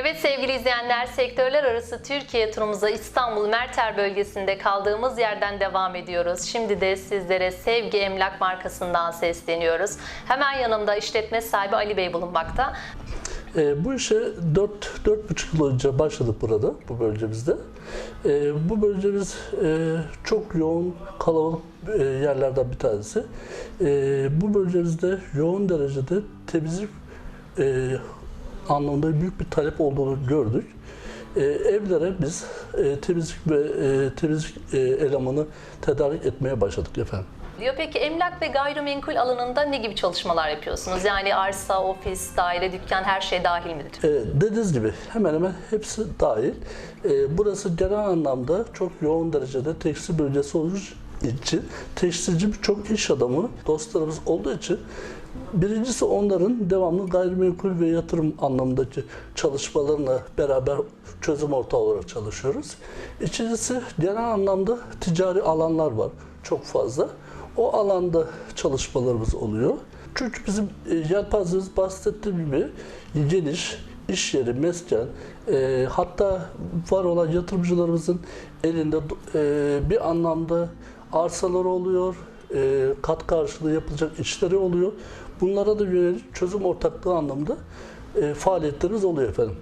Evet sevgili izleyenler, sektörler arası Türkiye turumuza İstanbul Merter bölgesinde kaldığımız yerden devam ediyoruz. Şimdi de sizlere Sevgi Emlak markasından sesleniyoruz. Hemen yanımda işletme sahibi Ali Bey bulunmakta. E, bu işe 4 buçuk yıl önce başladık burada, bu bölgemizde. E, bu bölgemiz e, çok yoğun, kalabalık e, yerlerden bir tanesi. E, bu bölgemizde yoğun derecede temizlik e, anlamında büyük bir talep olduğunu gördük. E, evlere biz e, temizlik ve e, temizlik e, elemanı tedarik etmeye başladık efendim. Diyor peki emlak ve gayrimenkul alanında ne gibi çalışmalar yapıyorsunuz? Yani arsa, ofis, daire, dükkan her şey dahil midir? E, dediğiniz gibi hemen hemen hepsi dahil. E, burası genel anlamda çok yoğun derecede tekstil bölgesi olduğu için tekstilci birçok iş adamı dostlarımız olduğu için birincisi onların devamlı gayrimenkul ve yatırım anlamındaki çalışmalarına beraber çözüm ortağı olarak çalışıyoruz. İkincisi genel anlamda ticari alanlar var çok fazla. O alanda çalışmalarımız oluyor. Çünkü bizim e, yelpazemiz bahsettiğim gibi geniş, iş yeri, mesken, e, hatta var olan yatırımcılarımızın elinde e, bir anlamda arsaları oluyor, e, kat karşılığı yapılacak işleri oluyor. Bunlara da yönelik çözüm ortaklığı anlamında e, faaliyetlerimiz oluyor efendim.